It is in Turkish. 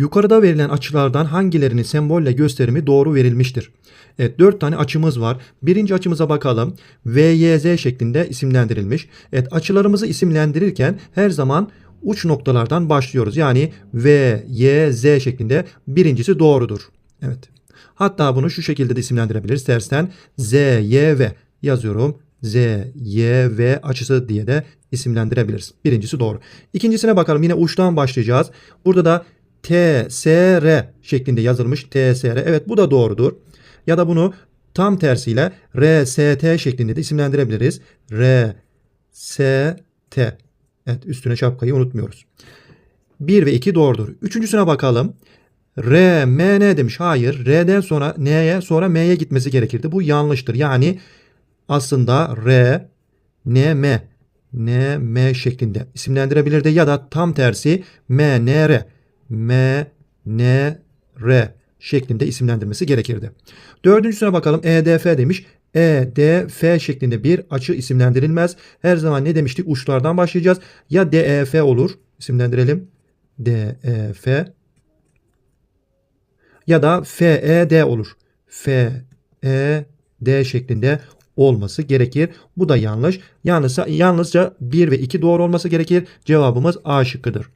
Yukarıda verilen açılardan hangilerinin sembolle gösterimi doğru verilmiştir? Evet 4 tane açımız var. Birinci açımıza bakalım. VYZ şeklinde isimlendirilmiş. Evet açılarımızı isimlendirirken her zaman uç noktalardan başlıyoruz. Yani V, Y, Z şeklinde birincisi doğrudur. Evet. Hatta bunu şu şekilde de isimlendirebiliriz. Tersten Z, yazıyorum. Z, Y, V açısı diye de isimlendirebiliriz. Birincisi doğru. İkincisine bakalım. Yine uçtan başlayacağız. Burada da T, S, R şeklinde yazılmış. T, S, R. Evet bu da doğrudur. Ya da bunu tam tersiyle R, S, T şeklinde de isimlendirebiliriz. R, S, T. Evet üstüne şapkayı unutmuyoruz. 1 ve 2 doğrudur. Üçüncüsüne bakalım. R, M, N demiş. Hayır. R'den sonra N'ye sonra M'ye gitmesi gerekirdi. Bu yanlıştır. Yani aslında R, N, M, N, M şeklinde isimlendirebilirdi. Ya da tam tersi M, N, R, M, N, R şeklinde isimlendirmesi gerekirdi. Dördüncüsüne bakalım. EDF demiş. EDF şeklinde bir açı isimlendirilmez. Her zaman ne demiştik? Uçlardan başlayacağız. Ya DEF olur. İsimlendirelim. DEF ya da FED olur. FED şeklinde olması gerekir. Bu da yanlış. Yalnızca, yalnızca 1 ve 2 doğru olması gerekir. Cevabımız A şıkkıdır.